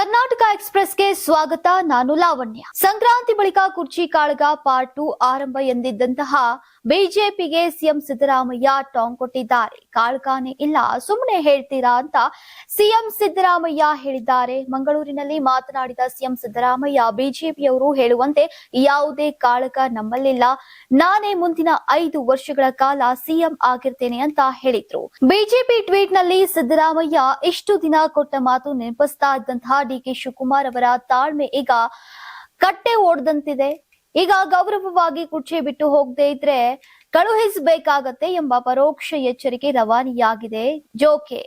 ಕರ್ನಾಟಕ ಎಕ್ಸ್ಪ್ರೆಸ್ಗೆ ಸ್ವಾಗತ ನಾನು ಲಾವಣ್ಯ. ಸಂಕ್ರಾಂತಿ ಬಳಿಕ ಕುರ್ಚಿ ಕಾಳಗ ಪಾರ್ಟ್ ಟು ಆರಂಭ ಎಂದಿದ್ದಂತಹ ಬಿಜೆಪಿಗೆ ಸಿಎಂ ಸಿದ್ದರಾಮಯ್ಯ ಟಾಂಗ್ ಕೊಟ್ಟಿದ್ದಾರೆ. ಕಾಳ್ಕಾನೆ ಇಲ್ಲ ಸುಮ್ಮನೆ ಹೇಳ್ತೀರಾ ಅಂತ ಸಿಎಂ ಸಿದ್ದರಾಮಯ್ಯ ಹೇಳಿದ್ದಾರೆ. ಮಂಗಳೂರಿನಲ್ಲಿ ಮಾತನಾಡಿದ ಸಿಎಂ ಸಿದ್ದರಾಮಯ್ಯ, ಬಿಜೆಪಿಯವರು ಹೇಳುವಂತೆ ಯಾವುದೇ ಕಾಳಕ ನಮ್ಮಲ್ಲಿಲ್ಲ. ನಾನೇ ಮುಂದಿನ ಐದು ವರ್ಷಗಳ ಕಾಲ ಸಿಎಂ ಆಗಿರ್ತೇನೆ ಅಂತ ಹೇಳಿದ್ರು. ಬಿಜೆಪಿ ಟ್ವೀಟ್ನಲ್ಲಿ ಸಿದ್ದರಾಮಯ್ಯ ಇಷ್ಟು ದಿನ ಕೊಟ್ಟ ಮಾತು ನೆನಪಿಸ್ತಾ ಇದ್ದಂತಹ ಡಿ ಕೆ ಶಿವಕುಮಾರ್ ಅವರ ತಾಳ್ಮೆ ಈಗ ಕಟ್ಟೆ ಓಡ್ದಂತಿದೆ. ಈಗ ಗೌರವವಾಗಿ ಕುರ್ಚಿ ಬಿಟ್ಟು ಹೋಗದೆ ಇದ್ರೆ ಕಳುಹಿಸಬೇಕಾಗತ್ತೆ ಎಂಬ ಪರೋಕ್ಷ ಎಚ್ಚರಿಕೆ ರವಾನೆಯಾಗಿದೆ. ಜೋಕೆ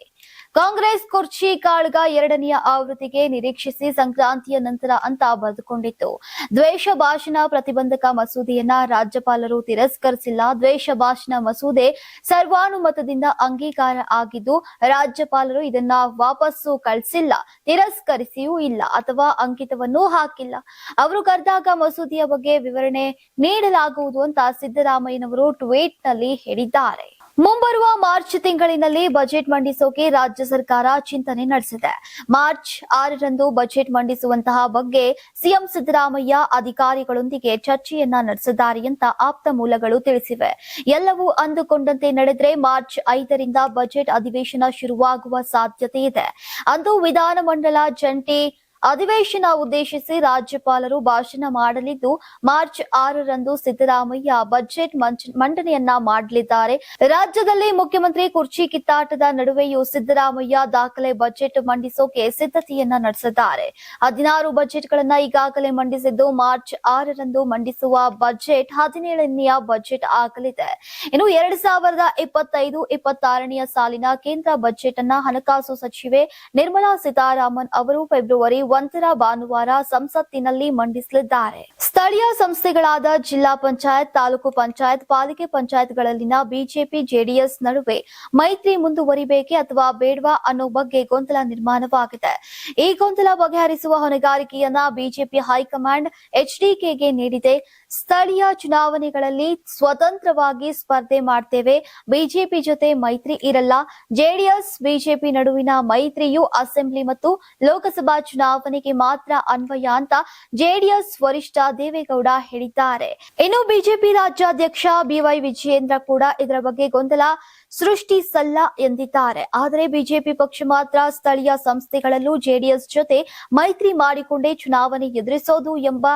ಕಾಂಗ್ರೆಸ್ ಕುರ್ಚಿ ಕಾಳ್ಗ ಎರಡನೆಯ ಆವೃತ್ತಿಗೆ ನಿರೀಕ್ಷಿಸಿ ಸಂಕ್ರಾಂತಿಯ ನಂತರ ಅಂತ ಬರೆದುಕೊಂಡಿತ್ತು ದ್ವೇಷ ಭಾಷಣ ಪ್ರತಿಬಂಧಕ ಮಸೂದೆಯನ್ನ ರಾಜ್ಯಪಾಲರು ತಿರಸ್ಕರಿಸಿಲ್ಲ. ದ್ವೇಷ ಭಾಷಣ ಮಸೂದೆ ಸರ್ವಾನುಮತದಿಂದ ಅಂಗೀಕಾರ ಆಗಿದ್ದು, ರಾಜ್ಯಪಾಲರು ಇದನ್ನ ವಾಪಸ್ಸು ಕಳಿಸಿಲ್ಲ, ತಿರಸ್ಕರಿಸಿಯೂ ಇಲ್ಲ ಅಥವಾ ಅಂಕಿತವನ್ನು ಹಾಕಿಲ್ಲ. ಅವರು ಕರೆದಾಗ ಮಸೂದೆಯ ಬಗ್ಗೆ ವಿವರಣೆ ನೀಡಲಾಗುವುದು ಅಂತ ಸಿದ್ದರಾಮಯ್ಯನವರು ಟ್ವೀಟ್ನಲ್ಲಿ ಹೇಳಿದ್ದಾರೆ. ಮುಂಬರುವ ಮಾರ್ಚ್ ತಿಂಗಳಿನಲ್ಲಿ ಬಜೆಟ್ ಮಂಡಿಸೋಕೆ ರಾಜ್ಯ ಸರ್ಕಾರ ಚಿಂತನೆ ನಡೆಸಿದೆ. ಮಾರ್ಚ್ ಆರರಂದು ಬಜೆಟ್ ಮಂಡಿಸುವಂತಹ ಬಗ್ಗೆ ಸಿಎಂ ಸಿದ್ದರಾಮಯ್ಯ ಅಧಿಕಾರಿಗಳೊಂದಿಗೆ ಚರ್ಚೆಯನ್ನ ನಡೆಸಿದ್ದಾರೆ ಅಂತ ಆಪ್ತ ಮೂಲಗಳು ತಿಳಿಸಿವೆ. ಎಲ್ಲವೂ ಅಂದುಕೊಂಡಂತೆ ನಡೆದರೆ ಮಾರ್ಚ್ ಐದರಿಂದ ಬಜೆಟ್ ಅಧಿವೇಶನ ಶುರುವಾಗುವ ಸಾಧ್ಯತೆ ಇದೆ. ಅಂದು ವಿಧಾನಮಂಡಲ ಜಂಟಿ ಅಧಿವೇಶನ ಉದ್ದೇಶಿಸಿ ರಾಜ್ಯಪಾಲರು ಭಾಷಣ ಮಾಡಲಿದ್ದು, ಮಾರ್ಚ್ ಆರರಂದು ಸಿದ್ದರಾಮಯ್ಯ ಬಜೆಟ್ ಮಂಡನೆಯನ್ನ ಮಾಡಲಿದ್ದಾರೆ. ರಾಜ್ಯದಲ್ಲಿ ಮುಖ್ಯಮಂತ್ರಿ ಕುರ್ಚಿ ಕಿತ್ತಾಟದ ನಡುವೆಯೂ ಸಿದ್ದರಾಮಯ್ಯ ದಾಖಲೆ ಬಜೆಟ್ ಮಂಡಿಸೋಕೆ ಸಿದ್ಧತೆಯನ್ನ ನಡೆಸಿದ್ದಾರೆ. ಹದಿನಾರು ಬಜೆಟ್ಗಳನ್ನ ಈಗಾಗಲೇ ಮಂಡಿಸಿದ್ದು, ಮಾರ್ಚ್ ಆರರಂದು ಮಂಡಿಸುವ ಬಜೆಟ್ ಹದಿನೇಳನೆಯ ಬಜೆಟ್ ಆಗಲಿದೆ. ಇನ್ನು ಎರಡ್ ಸಾವಿರದ ಇಪ್ಪತ್ತೈದು, ಇಪ್ಪತ್ತಾರನೆಯ ಸಾಲಿನ ಕೇಂದ್ರ ಬಜೆಟ್ ಅನ್ನ ಹಣಕಾಸು ಸಚಿವೆ ನಿರ್ಮಲಾ ಸೀತಾರಾಮನ್ ಅವರು ಫೆಬ್ರವರಿ ಒಂದರ ಭಾನುವಾರ ಸಂಸತ್ತಿನಲ್ಲಿ ಮಂಡಿಸಲಿದ್ದಾರೆ. ಸ್ಥಳೀಯ ಸಂಸ್ಥೆಗಳಾದ ಜಿಲ್ಲಾ ಪಂಚಾಯತ್, ತಾಲೂಕು ಪಂಚಾಯತ್, ಪಾಲಿಕೆ ಪಂಚಾಯತ್ಗಳಲ್ಲಿನ ಬಿಜೆಪಿ, ಜೆಡಿಎಸ್ ನಡುವೆ ಮೈತ್ರಿ ಮುಂದುವರಿಬೇಕೆ ಅಥವಾ ಬೇಡವಾ ಅನ್ನೋ ಬಗ್ಗೆ ಗೊಂದಲ ನಿರ್ಮಾಣವಾಗಿದೆ. ಈ ಗೊಂದಲ ಬಗೆಹರಿಸುವ ಹೊಣೆಗಾರಿಕೆಯನ್ನ ಬಿಜೆಪಿ ಹೈಕಮಾಂಡ್ ಎಚ್ಡಿಕೆಗೆ ನೀಡಿದೆ. ಸ್ಥಳೀಯ ಚುನಾವಣೆಗಳಲ್ಲಿ ಸ್ವತಂತ್ರವಾಗಿ ಸ್ಪರ್ಧೆ ಮಾಡ್ತೇವೆ. ಬಿಜೆಪಿ ಜೊತೆ ಮೈತ್ರಿ ಇರಲ್ಲ. ಜೆಡಿಎಸ್, ಬಿಜೆಪಿ ನಡುವಿನ ಮೈತ್ರಿಯು ಅಸೆಂಬ್ಲಿ ಮತ್ತು ಲೋಕಸಭಾ ಚುನಾವಣೆಗೆ ಮಾತ್ರ ಅನ್ವಯ ಅಂತ ಜೆಡಿಎಸ್ ವರಿಷ್ಠ ದೇವೇಗೌಡ ಹೇಳಿದ್ದಾರೆ. ಇನ್ನು ಬಿಜೆಪಿ ರಾಜ್ಯಾಧ್ಯಕ್ಷ ಬಿವೈ ವಿಜಯೇಂದ್ರ ಕೂಡ ಇದರ ಬಗ್ಗೆ ಗೊಂದಲ ಸೃಷ್ಟಿಸಲ್ಲ ಎಂದಿದ್ದಾರೆ. ಆದರೆ ಬಿಜೆಪಿ ಪಕ್ಷ ಮಾತ್ರ ಸ್ಥಳೀಯ ಸಂಸ್ಥೆಗಳಲ್ಲೂ ಜೆಡಿಎಸ್ ಜೊತೆ ಮೈತ್ರಿ ಮಾಡಿಕೊಂಡೇ ಚುನಾವಣೆ ಎದುರಿಸೋದು ಎಂಬ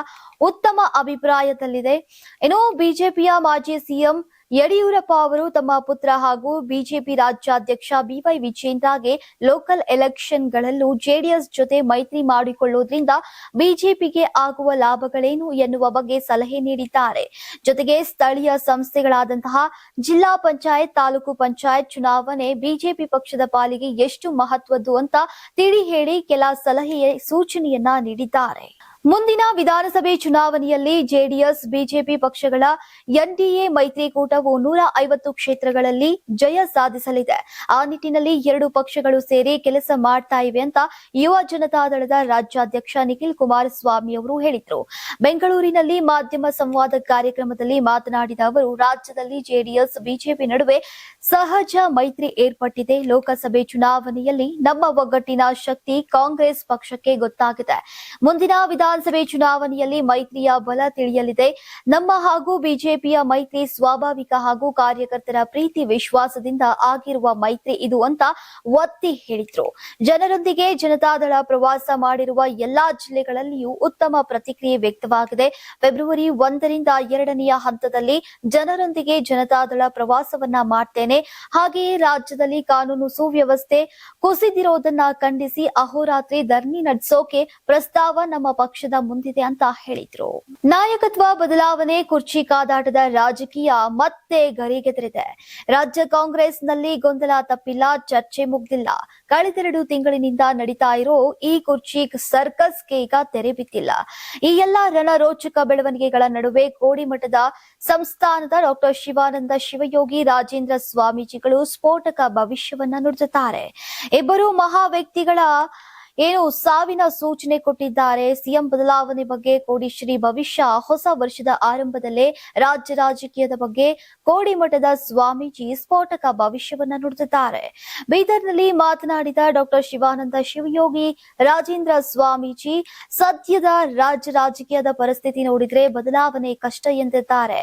ಉತ್ತಮ ಅಭಿಪ್ರಾಯದಲ್ಲಿದೆ. ಇನ್ನು ಬಿಜೆಪಿಯ ಮಾಜಿ ಸಿಎಂ ಯಡಿಯೂರಪ್ಪ ಅವರು ತಮ್ಮ ಪುತ್ರ ಹಾಗೂ ಬಿಜೆಪಿ ರಾಜ್ಯಾಧ್ಯಕ್ಷ ಬಿವೈ ವಿಜೇಂದ್ರಗೆ ಲೋಕಲ್ ಎಲೆಕ್ಷನ್ಗಳಲ್ಲೂ ಜೆಡಿಎಸ್ ಜೊತೆ ಮೈತ್ರಿ ಮಾಡಿಕೊಳ್ಳುವುದರಿಂದ ಬಿಜೆಪಿಗೆ ಆಗುವ ಲಾಭಗಳೇನು ಎನ್ನುವ ಬಗ್ಗೆ ಸಲಹೆ ನೀಡಿದ್ದಾರೆ. ಜೊತೆಗೆ ಸ್ಥಳೀಯ ಸಂಸ್ಥೆಗಳಾದಂತಹ ಜಿಲ್ಲಾ ಪಂಚಾಯತ್, ತಾಲೂಕು ಪಂಚಾಯತ್ ಚುನಾವಣೆ ಬಿಜೆಪಿ ಪಕ್ಷದ ಪಾಲಿಗೆ ಎಷ್ಟು ಮಹತ್ವದ್ದು ಅಂತ ತಿಳಿ ಹೇಳಿ ಕೆಲ ಸಲಹೆಯ ಸೂಚನೆಯನ್ನ ನೀಡಿದ್ದಾರೆ. ಮುಂದಿನ ವಿಧಾನಸಭೆ ಚುನಾವಣೆಯಲ್ಲಿ ಜೆಡಿಎಸ್, ಬಿಜೆಪಿ ಪಕ್ಷಗಳ ಎನ್ಡಿಎ ಮೈತ್ರಿಕೂಟವು ನೂರ ಐವತ್ತು ಕ್ಷೇತ್ರಗಳಲ್ಲಿ ಜಯ ಸಾಧಿಸಲಿದೆ. ಆ ನಿಟ್ಟಿನಲ್ಲಿ ಎರಡು ಪಕ್ಷಗಳು ಸೇರಿ ಕೆಲಸ ಮಾಡ್ತಾ ಇವೆ ಅಂತ ಯುವ ಜನತಾದಳದ ರಾಜ್ಯಾಧ್ಯಕ್ಷ ನಿಖಿಲ್ ಕುಮಾರಸ್ವಾಮಿ ಅವರು ಹೇಳಿದ್ರು. ಬೆಂಗಳೂರಿನಲ್ಲಿ ಮಾಧ್ಯಮ ಸಂವಾದ ಕಾರ್ಯಕ್ರಮದಲ್ಲಿ ಮಾತನಾಡಿದ ಅವರು, ರಾಜ್ಯದಲ್ಲಿ ಜೆಡಿಎಸ್, ಬಿಜೆಪಿ ನಡುವೆ ಸಹಜ ಮೈತ್ರಿ ಏರ್ಪಟ್ಟಿದೆ. ಲೋಕಸಭೆ ಚುನಾವಣೆಯಲ್ಲಿ ನಮ್ಮ ಒಗ್ಗಟ್ಟಿನ ಶಕ್ತಿ ಕಾಂಗ್ರೆಸ್ ಪಕ್ಷಕ್ಕೆ ಗೊತ್ತಾಗಿದೆ. ಮುಂದಿನ ವಿಧಾನಸಭೆ ಚುನಾವಣೆಯಲ್ಲಿ ಮೈತ್ರಿಯ ಬಲ ತಿಳಿಯಲಿದೆ. ನಮ್ಮ ಹಾಗೂ ಬಿಜೆಪಿಯ ಮೈತ್ರಿ ಸ್ವಾಭಾವಿಕ ಹಾಗೂ ಕಾರ್ಯಕರ್ತರ ಪ್ರೀತಿ ವಿಶ್ವಾಸದಿಂದ ಆಗಿರುವ ಮೈತ್ರಿ ಇದು ಅಂತ ಒತ್ತಿ ಹೇಳಿದ್ರು. ಜನರೊಂದಿಗೆ ಜನತಾದಳ ಪ್ರವಾಸ ಮಾಡಿರುವ ಎಲ್ಲಾ ಜಿಲ್ಲೆಗಳಲ್ಲಿಯೂ ಉತ್ತಮ ಪ್ರತಿಕ್ರಿಯೆ ವ್ಯಕ್ತವಾಗಿದೆ. ಫೆಬ್ರವರಿ ಒಂದರಿಂದ ಎರಡನೆಯ ಹಂತದಲ್ಲಿ ಜನರೊಂದಿಗೆ ಜನತಾದಳ ಪ್ರವಾಸವನ್ನ ಮಾಡ್ತೇನೆ. ಹಾಗೆಯೇ ರಾಜ್ಯದಲ್ಲಿ ಕಾನೂನು ಸುವ್ಯವಸ್ಥೆ ಕುಸಿದಿರೋದನ್ನ ಖಂಡಿಸಿ ಅಹೋರಾತ್ರಿ ಧರಣಿ ನಡೆಸೋಕೆ ಪ್ರಸ್ತಾವ ನಮ್ಮ ಪಕ್ಷದ ಮುಂದಿದೆ ಅಂತ ಹೇಳಿದ್ರು. ನಾಯಕತ್ವ ಬದಲಾವಣೆ, ಕುರ್ಚಿ ಕಾದಾಟದ ರಾಜಕೀಯ ಮತ್ತೆ ಗರಿಗೆದರಿದೆ. ರಾಜ್ಯ ಕಾಂಗ್ರೆಸ್ನಲ್ಲಿ ಗೊಂದಲ ತಪ್ಪಿಲ್ಲ, ಚರ್ಚೆ ಮುಗ್ದಿಲ್ಲ. ಕಳೆದೆರಡು ತಿಂಗಳಿನಿಂದ ನಡೀತಾ ಇರೋ ಈ ಕುರ್ಚಿ ಸರ್ಕಸ್ಗೆ ಈಗ ತೆರೆ ಬಿದ್ದಿಲ್ಲ. ಈ ಎಲ್ಲಾ ರಣರೋಚಕ ಬೆಳವಣಿಗೆಗಳ ನಡುವೆ ಕೋಡಿಮಠದ ಸಂಸ್ಥಾನದ ಡಾಕ್ಟರ್ ಶಿವಾನಂದ ಶಿವಯೋಗಿ, ರಾಜೇಂದ್ರ ಸ್ವಾಮೀಜಿಗಳು ಸ್ಫೋಟಕ ಭವಿಷ್ಯವನ್ನ ನುಡಿದಿದ್ದಾರೆ. ಇಬ್ಬರು ಮಹಾ ವ್ಯಕ್ತಿಗಳ ಏನು ಸಾವಿನ ಸೂಚನೆ ಕೊಟ್ಟಿದ್ದಾರೆ? ಸಿಎಂ ಬದಲಾವಣೆ ಬಗ್ಗೆ ಕೋಡಿಶ್ರೀ ಭವಿಷ್ಯ ಹೊಸ ವರ್ಷದ ಆರಂಭದಲ್ಲೇ ರಾಜ್ಯ ರಾಜಕೀಯದ ಬಗ್ಗೆ ಕೋಡಿಮಠದ ಸ್ವಾಮೀಜಿ ಸ್ಫೋಟಕ ಭವಿಷ್ಯವನ್ನ ನುಡಿದಿದ್ದಾರೆ. ಬೀದರ್ನಲ್ಲಿ ಮಾತನಾಡಿದ ಡಾಕ್ಟರ್ ಶಿವಾನಂದ ಶಿವಯೋಗಿ, ರಾಜೇಂದ್ರ ಸ್ವಾಮೀಜಿ, ಸದ್ಯದ ರಾಜ್ಯ ರಾಜಕೀಯದ ಪರಿಸ್ಥಿತಿ ನೋಡಿದ್ರೆ ಬದಲಾವಣೆ ಕಷ್ಟ ಎಂದಿದ್ದಾರೆ.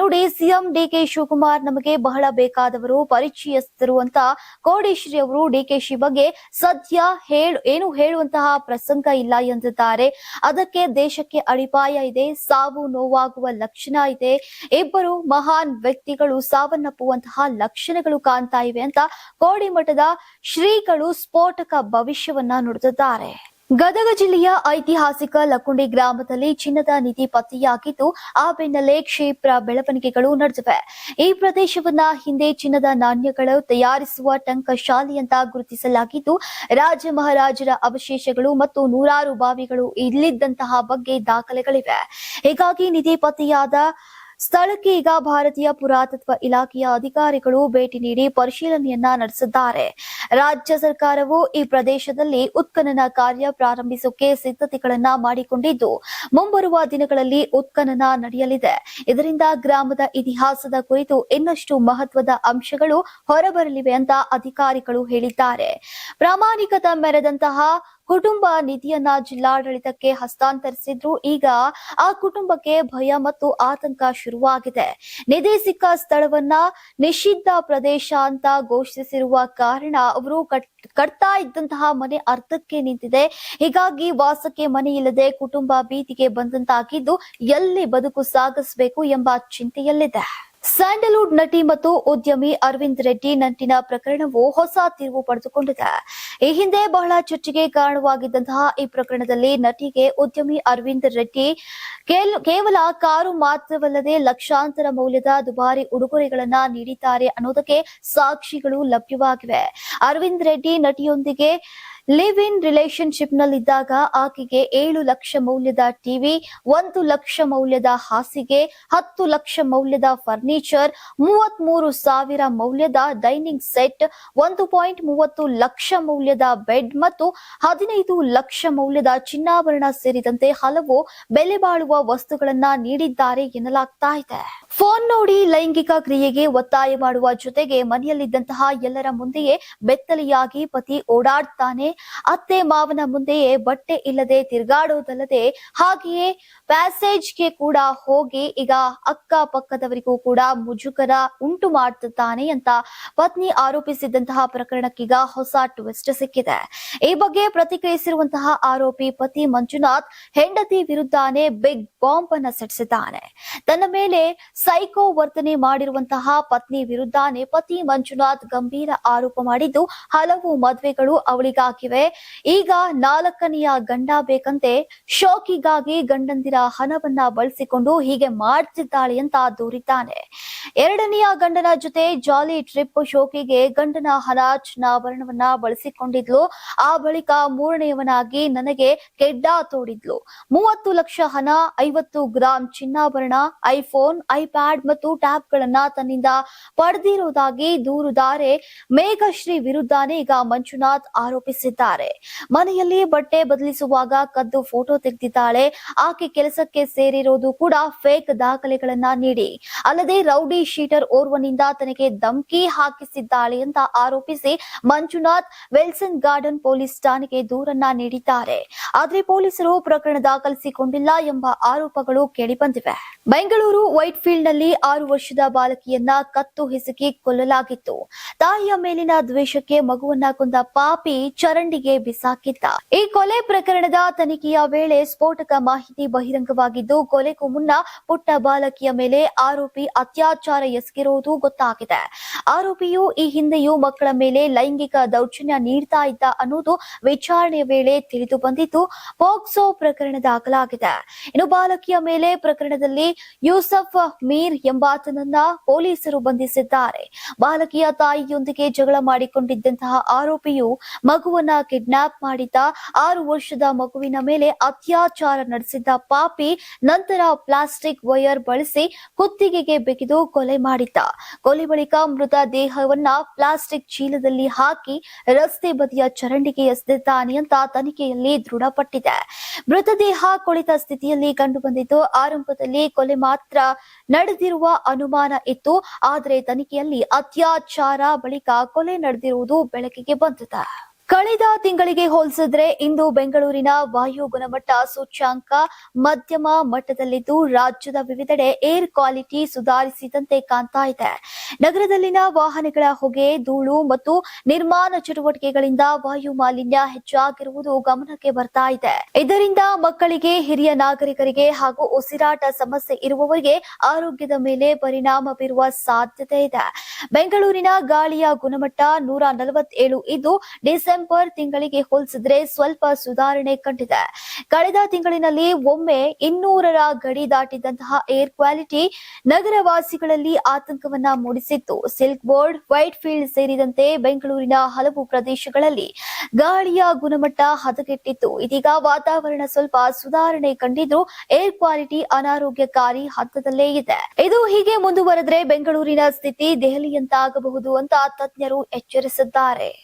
ನೋಡಿ, ಸಿಎಂ ಡಿಕೆ ಶಿವಕುಮಾರ್ ನಮಗೆ ಬಹಳ ಬೇಕಾದವರು, ಪರಿಚಯಸ್ಥರು ಅಂತ ಕೋಡಿಶ್ರೀ ಅವರು ಡಿಕೆಶಿ ಬಗ್ಗೆ ಸದ್ಯ ಹೇಳು, ಏನು ಹೇಳುವಂತಹ ಪ್ರಸಂಗ ಇಲ್ಲ ಎಂದಿದ್ದಾರೆ. ಅದಕ್ಕೆ ದೇಶಕ್ಕೆ ಅಡಿಪಾಯ ಇದೆ, ಸಾವು ನೋವಾಗುವ ಲಕ್ಷಣ ಇದೆ. ಇಬ್ಬರು ಮಹಾನ್ ವ್ಯಕ್ತಿಗಳು ಸಾವನ್ನಪ್ಪುವಂತಹ ಲಕ್ಷಣಗಳು ಕಾಣ್ತಾ ಇವೆ ಅಂತ ಕೋಡಿಮಠದ ಶ್ರೀಗಳು ಸ್ಫೋಟಕ ಭವಿಷ್ಯವನ್ನ ನುಡಿದಿದ್ದಾರೆ. ಗದಗ ಜಿಲ್ಲೆಯ ಐತಿಹಾಸಿಕ ಲಕ್ಕುಂಡಿ ಗ್ರಾಮದಲ್ಲಿ ಚಿನ್ನದ ನಿಧಿ ಪತ್ತೆಯಾಗಿದ್ದು, ಆ ಬೆನ್ನಲ್ಲೇ ಕ್ಷಿಪ್ರ ಬೆಳವಣಿಗೆಗಳು ನಡೆದಿವೆ. ಈ ಪ್ರದೇಶವನ್ನ ಹಿಂದೆ ಚಿನ್ನದ ನಾಣ್ಯಗಳು ತಯಾರಿಸುವ ಟಂಕ ಅಂತ ಗುರುತಿಸಲಾಗಿದ್ದು, ರಾಜ ಮಹಾರಾಜರ ಅವಶೇಷಗಳು ಮತ್ತು ನೂರಾರು ಬಾವಿಗಳು ಇಲ್ಲಿದ್ದಂತಹ ಬಗ್ಗೆ ದಾಖಲೆಗಳಿವೆ. ಹೀಗಾಗಿ ನಿಧಿ ಪತ್ತೆಯಾದ ಸ್ಥಳಕ್ಕೆ ಈಗ ಭಾರತೀಯ ಪುರಾತತ್ವ ಇಲಾಖೆಯ ಅಧಿಕಾರಿಗಳು ಭೇಟಿ ನೀಡಿ ಪರಿಶೀಲನೆಯನ್ನ ನಡೆಸಿದ್ದಾರೆ. ರಾಜ್ಯ ಸರ್ಕಾರವು ಈ ಪ್ರದೇಶದಲ್ಲಿ ಉತ್ಖನನ ಕಾರ್ಯ ಪ್ರಾರಂಭಿಸೋಕೆ ಸಿದ್ಧತೆಗಳನ್ನ ಮಾಡಿಕೊಂಡಿದ್ದು, ಮುಂಬರುವ ದಿನಗಳಲ್ಲಿ ಉತ್ಖನನ ನಡೆಯಲಿದೆ. ಇದರಿಂದ ಗ್ರಾಮದ ಇತಿಹಾಸದ ಕುರಿತು ಇನ್ನಷ್ಟು ಮಹತ್ವದ ಅಂಶಗಳು ಹೊರಬರಲಿವೆ ಅಂತ ಅಧಿಕಾರಿಗಳು ಹೇಳಿದ್ದಾರೆ. ಪ್ರಾಮಾಣಿಕತೆ ಮೆರೆದಂತಹ ಕುಟುಂಬ ನಿಧಿಯನ್ನ ಜಿಲ್ಲಾಡಳಿತಕ್ಕೆ ಹಸ್ತಾಂತರಿಸಿದ್ರು. ಈಗ ಆ ಕುಟುಂಬಕ್ಕೆ ಭಯ ಮತ್ತು ಆತಂಕ ಶುರುವಾಗಿದೆ. ನಿಧಿ ಸಿಕ್ಕ ಸ್ಥಳವನ್ನ ನಿಷಿದ್ಧ ಪ್ರದೇಶ ಅಂತ ಘೋಷಿಸಿರುವ ಕಾರಣ ಅವರು ಕಟ್, ಕಟ್ತಾ ಇದ್ದಂತಹ ಮನೆ ಅರ್ಧಕ್ಕೆ ನಿಂತಿದೆ. ಹೀಗಾಗಿ ವಾಸಕ್ಕೆ ಮನೆ ಇಲ್ಲದೆ ಕುಟುಂಬ ಬೀದಿಗೆ ಬಂದಂತಾಗಿದ್ದು ಎಲ್ಲಿ ಬದುಕು ಸಾಗಿಸಬೇಕು ಎಂಬ ಚಿಂತೆಯಲ್ಲಿದೆ. ಸ್ಯಾಂಡಲ್ವುಡ್ ನಟಿ ಮತ್ತು ಉದ್ಯಮಿ ಅರವಿಂದ್ ರೆಡ್ಡಿ ನಂಟಿನ ಪ್ರಕರಣವು ಹೊಸ ತಿರುವು ಪಡೆದುಕೊಂಡಿದೆ. ಈ ಹಿಂದೆ ಬಹಳ ಚರ್ಚೆಗೆ ಕಾರಣವಾಗಿದ್ದಂತಹ ಈ ಪ್ರಕರಣದಲ್ಲಿ ನಟಿಗೆ ಉದ್ಯಮಿ ಅರವಿಂದ್ ರೆಡ್ಡಿ ಕೇವಲ ಕಾರು ಮಾತ್ರವಲ್ಲದೆ ಲಕ್ಷಾಂತರ ಮೌಲ್ಯದ ದುಬಾರಿ ಉಡುಗೊರೆಗಳನ್ನ ನೀಡಿದ್ದಾರೆ ಅನ್ನೋದಕ್ಕೆ ಸಾಕ್ಷಿಗಳು ಲಭ್ಯವಾಗಿವೆ. ಅರವಿಂದ್ ರೆಡ್ಡಿ ನಟಿಯೊಂದಿಗೆ ಲಿವ್ ಇನ್ ರಿಲೇಶನ್ಶಿಪ್ ನಲ್ಲಿದ್ದಾಗ ಆಕೆಗೆ ಏಳು ಲಕ್ಷ ಮೌಲ್ಯದ ಟಿವಿ ಒಂದು ಲಕ್ಷ ಮೌಲ್ಯದ ಹಾಸಿಗೆ, ಹತ್ತು ಲಕ್ಷ ಮೌಲ್ಯದ ಫರ್ನಿಚರ್ ಮೂವತ್ತ್ ಮೂರು ಸಾವಿರ ಮೌಲ್ಯದ ಡೈನಿಂಗ್ ಸೆಟ್ ಒಂದು ಪಾಯಿಂಟ್ ಮೂವತ್ತು ಲಕ್ಷ ಮೌಲ್ಯದ ಬೆಡ್ ಮತ್ತು ಹದಿನೈದು ಲಕ್ಷ ಮೌಲ್ಯದ ಚಿನ್ನಾಭರಣ ಸೇರಿದಂತೆ ಹಲವು ಬೆಲೆ ಬಾಳುವ ವಸ್ತುಗಳನ್ನ ನೀಡಿದ್ದಾರೆ ಎನ್ನಲಾಗ್ತಾ ಇದೆ. ಫೋನ್ ನೋಡಿ ಲೈಂಗಿಕ ಕ್ರಿಯೆಗೆ ಒತ್ತಾಯ ಮಾಡುವ ಜೊತೆಗೆ ಮನೆಯಲ್ಲಿದ್ದಂತಹ ಎಲ್ಲರ ಮುಂದೆಯೇ ಬೆತ್ತಲೆಯಾಗಿ ಪತಿ ಓಡಾಡ್ತಾನೆ. ಅತ್ತೆ ಮಾವನ ಮುಂದೆಯೇ ಬಟ್ಟೆ ಇಲ್ಲದೆ ತಿರುಗಾಡೋದಲ್ಲದೆ ಹಾಗೆಯೇ ಪ್ಯಾಸೇಜ್ಗೆ ಕೂಡ ಹೋಗಿ ಈಗ ಅಕ್ಕ ಪಕ್ಕದವರಿಗೂ ಕೂಡ ಮುಜುಗರ ಉಂಟು ಮಾಡ್ತಿದ್ದಾನೆ ಅಂತ ಪತ್ನಿ ಆರೋಪಿಸಿದಂತಹ ಪ್ರಕರಣಕ್ಕೀಗ ಹೊಸ ಟ್ವಿಸ್ಟ್ ಸಿಕ್ಕಿದೆ. ಈ ಬಗ್ಗೆ ಪ್ರತಿಕ್ರಿಯಿಸಿರುವಂತಹ ಆರೋಪಿ ಪತಿ ಮಂಜುನಾಥ್ ಹೆಂಡತಿ ವಿರುದ್ಧನೇ ಬಿಗ್ ಬಾಂಬ್ ಅನ್ನ ಸಡಿಸಿದ್ದಾನೆ. ತನ್ನ ಮೇಲೆ ಸೈಕೋ ವರ್ತನೆ ಮಾಡಿರುವಂತಹ ಪತ್ನಿ ವಿರುದ್ಧನೇ ಪತಿ ಮಂಜುನಾಥ್ ಗಂಭೀರ ಆರೋಪ ಮಾಡಿದ್ದು ಹಲವು ಮದ್ವೆಗಳು ಅವಳಿಗಾಗಿವೆ ಈಗ ನಾಲ್ಕನೆಯ ಗಂಡ ಬೇಕಂತೆ. ಶೋಕಿಗಾಗಿ ಗಂಡಂದಿರ ಹಣವನ್ನ ಬಳಸಿಕೊಂಡು ಹೀಗೆ ಮಾಡ್ತಿದ್ದಾಳೆ ಅಂತ ದೂರಿದ್ದಾನೆ. ಎರಡನೆಯ ಗಂಡನ ಜೊತೆ ಜಾಲಿ ಟ್ರಿಪ್ ಶೋಕಿಗೆ ಗಂಡನ ಹಣ ಚಿನ್ನಾಭರಣವನ್ನ ಬಳಸಿಕೊಂಡಿದ್ಲು. ಆ ಬಳಿಕ ಮೂರನೆಯವನಾಗಿ ನನಗೆ ಕೆಡ್ಡ ತೋಡಿದ್ಲು. ಮೂವತ್ತು ಲಕ್ಷ ಹಣ, ಐವತ್ತು ಗ್ರಾಂ ಚಿನ್ನಾಭರಣ, ಐಫೋನ್, ಐಪ್ಯಾಡ್ ಮತ್ತು ಟ್ಯಾಬ್ ಗಳನ್ನ ತನ್ನಿಂದ ಪಡೆದಿರುವುದಾಗಿ ದೂರುದಾರೆ ಮೇಘಶ್ರೀ ವಿರುದ್ಧನೇ ಈಗ ಮಂಜುನಾಥ್ ಆರೋಪಿಸಿದ್ದಾರೆ ಮನೆಯಲ್ಲಿ ಬಟ್ಟೆ ಬದಲಿಸುವಾಗ ಕದ್ದು ಫೋಟೋ ತೆಗೆದಿದ್ದಾಳೆ. ಆಕೆ ಕೆಲಸಕ್ಕೆ ಸೇರಿರೋದು ಕೂಡ ಫೇಕ್ ದಾಖಲೆಗಳನ್ನ ನೀಡಿ. ಅಲ್ಲದೆ ರೌಡಿ ಶೀಟರ್ ಓರ್ವನಿಂದ ತನಗೆ ಧಮಕಿ ಹಾಕಿಸಿದ್ದಾಳೆ ಅಂತ ಆರೋಪಿಸಿ ಮಂಜುನಾಥ್ ವೆಲ್ಸನ್ ಗಾರ್ಡನ್ ಪೊಲೀಸ್ ಠಾಣೆಗೆ ದೂರನ್ನ ನೀಡಿದ್ದಾರೆ. ಆದ್ರೆ ಪೊಲೀಸರು ಪ್ರಕರಣ ದಾಖಲಿಸಿಕೊಂಡಿಲ್ಲ ಎಂಬ ಆರೋಪಗಳು ಕೇಳಿಬಂದಿವೆ. ಬೆಂಗಳೂರು ವೈಟ್ ಫೀಲ್ಡ್ನಲ್ಲಿ ಆರು ವರ್ಷದ ಬಾಲಕಿಯನ್ನ ಕತ್ತು ಹಿಸುಕಿ ಕೊಲ್ಲಲಾಗಿತ್ತು. ತಾಯಿಯ ಮೇಲಿನ ದ್ವೇಷಕ್ಕೆ ಮಗುವನ್ನ ಕೊಂದ ಪಾಪಿ ಚರಂಡಿಗೆ ಬಿಸಾಕಿದ್ದ. ಈ ಕೊಲೆ ಪ್ರಕರಣದ ತನಿಖೆಯ ವೇಳೆ ಸ್ಫೋಟಕ ಮಾಹಿತಿ ಬಹಿರಂಗವಾಗಿದ್ದು, ಕೊಲೆಗೂ ಮುನ್ನ ಪುಟ್ಟ ಬಾಲಕಿಯ ಮೇಲೆ ಆರೋಪಿ ಅತ್ಯಾಚಾರ ಎಸಗಿರುವುದು ಗೊತ್ತಾಗಿದೆ. ಆರೋಪಿಯು ಈ ಹಿಂದೆಯೂ ಮಕ್ಕಳ ಮೇಲೆ ಲೈಂಗಿಕ ದೌರ್ಜನ್ಯ ನೀಡ್ತಾ ಇದ್ದ ಅನ್ನೋದು ವಿಚಾರಣೆ ವೇಳೆ ತಿಳಿದು ಬಂದಿದ್ದು, ಪೋಕ್ಸೋ ಪ್ರಕರಣ ದಾಖಲಾಗಿದೆ. ಇನ್ನು ಬಾಲಕಿಯ ಮೇಲೆ ಪ್ರಕರಣದಲ್ಲಿ ಯೂಸಫ್ ಮೀರ್ ಎಂಬಾತನನ್ನ ಪೊಲೀಸರು ಬಂಧಿಸಿದ್ದಾರೆ. ಬಾಲಕಿಯ ತಾಯಿಯೊಂದಿಗೆ ಜಗಳ ಮಾಡಿಕೊಂಡಿದ್ದಂತಹ ಆರೋಪಿಯು ಮಗುವನ್ನ ಕಿಡ್ನಾಪ್ ಮಾಡಿದ್ದ ಆರು ವರ್ಷದ ಮಗುವಿನ ಮೇಲೆ ಅತ್ಯಾಚಾರ ನಡೆಸಿದ್ದ ಪಾಪಿ ನಂತರ ಪ್ಲಾಸ್ಟಿಕ್ ವೈರ್ ಬಳಸಿ ಕುತ್ತಿಗೆಗೆ ಬೆಗೆದು ಕೊಲೆ ಮಾಡಿದ್ದ. ಕೊಲೆ ಬಳಿಕ ಮೃತ ದೇಹವನ್ನ ಪ್ಲಾಸ್ಟಿಕ್ ಚೀಲದಲ್ಲಿ ಹಾಕಿ ರಸ್ತೆ ಬದಿಯ ಚರಂಡಿಗೆ ಎಸೆದಿದ್ದಾನೆ ಅಂತ ತನಿಖೆಯಲ್ಲಿ ದೃಢಪಟ್ಟಿದೆ. ಮೃತದೇಹ ಕುಳಿತ ಸ್ಥಿತಿಯಲ್ಲಿ ಕಂಡುಬಂದಿದ್ದು, ಆರಂಭದಲ್ಲಿ ಕೊಲೆ ಮಾತ್ರ ನಡೆದಿರುವ ಅನುಮಾನ ಇತ್ತು. ಆದರೆ ತನಿಖೆಯಲ್ಲಿ ಅತ್ಯಾಚಾರ ಬಳಿಕ ಕೊಲೆ ನಡೆದಿರುವುದು ಬೆಳಕಿಗೆ ಬಂದಿದೆ. ಕಳೆದ ತಿಂಗಳಿಗೆ ಹೋಲಿಸಿದ್ರೆ ಇಂದು ಬೆಂಗಳೂರಿನ ವಾಯು ಗುಣಮಟ್ಟ ಸೂಚ್ಯಾಂಕ ಮಧ್ಯಮ ಮಟ್ಟದಲ್ಲಿದ್ದು ರಾಜ್ಯದ ವಿವಿಧೆಡೆ ಏರ್ ಕ್ವಾಲಿಟಿ ಸುಧಾರಿಸಿದಂತೆ ಕಾಣ್ತಾ ಇದೆ. ನಗರದಲ್ಲಿನ ವಾಹನಗಳ ಹೊಗೆ, ಧೂಳು ಮತ್ತು ನಿರ್ಮಾಣ ಚಟುವಟಿಕೆಗಳಿಂದ ವಾಯು ಮಾಲಿನ್ಯ ಹೆಚ್ಚಾಗಿರುವುದು ಗಮನಕ್ಕೆ ಬರ್ತಾ ಇದೆ. ಇದರಿಂದ ಮಕ್ಕಳಿಗೆ, ಹಿರಿಯ ನಾಗರಿಕರಿಗೆ ಹಾಗೂ ಉಸಿರಾಟ ಸಮಸ್ಯೆ ಇರುವವರಿಗೆ ಆರೋಗ್ಯದ ಮೇಲೆ ಪರಿಣಾಮ ಬೀರುವ ಸಾಧ್ಯತೆ ಇದೆ. ಬೆಂಗಳೂರಿನ ಗಾಳಿಯ ಗುಣಮಟ್ಟ ನೂರ ನಲವತ್ತೇಳು ಇದ್ದು ತಿಂಗಳಿಗೆ ಹೋಲಿಸಿದ್ರೆ ಸ್ವಲ್ಪ ಸುಧಾರಣೆ ಕಂಡಿದೆ. ಕಳೆದ ತಿಂಗಳಿನಲ್ಲಿ ಒಮ್ಮೆ ಇನ್ನೂರರ ಗಡಿ ದಾಟಿದಂತಹ ಏರ್ ಕ್ವಾಲಿಟಿ ನಗರವಾಸಿಗಳಲ್ಲಿ ಆತಂಕವನ್ನ ಮೂಡಿಸಿತ್ತು. ಸಿಲ್ಕ್ ಬೋರ್ಡ್ ವೈಟ್ ಫೀಲ್ಡ್ ಸೇರಿದಂತೆ ಬೆಂಗಳೂರಿನ ಹಲವು ಪ್ರದೇಶಗಳಲ್ಲಿ ಗಾಳಿಯ ಗುಣಮಟ್ಟ ಹದಗೆಟ್ಟಿತ್ತು. ಇದೀಗ ವಾತಾವರಣ ಸ್ವಲ್ಪ ಸುಧಾರಣೆ ಕಂಡಿದ್ರು ಏರ್ ಕ್ವಾಲಿಟಿ ಅನಾರೋಗ್ಯಕಾರಿ ಹಂತದಲ್ಲೇ ಇದೆ. ಇದು ಹೀಗೆ ಮುಂದುವರೆದ್ರೆ ಬೆಂಗಳೂರಿನ ಸ್ಥಿತಿ ದೆಹಲಿಯಂತಾಗಬಹುದು ಅಂತ ತಜ್ಞರು ಎಚ್ಚರಿಸಿದ್ದಾರೆ.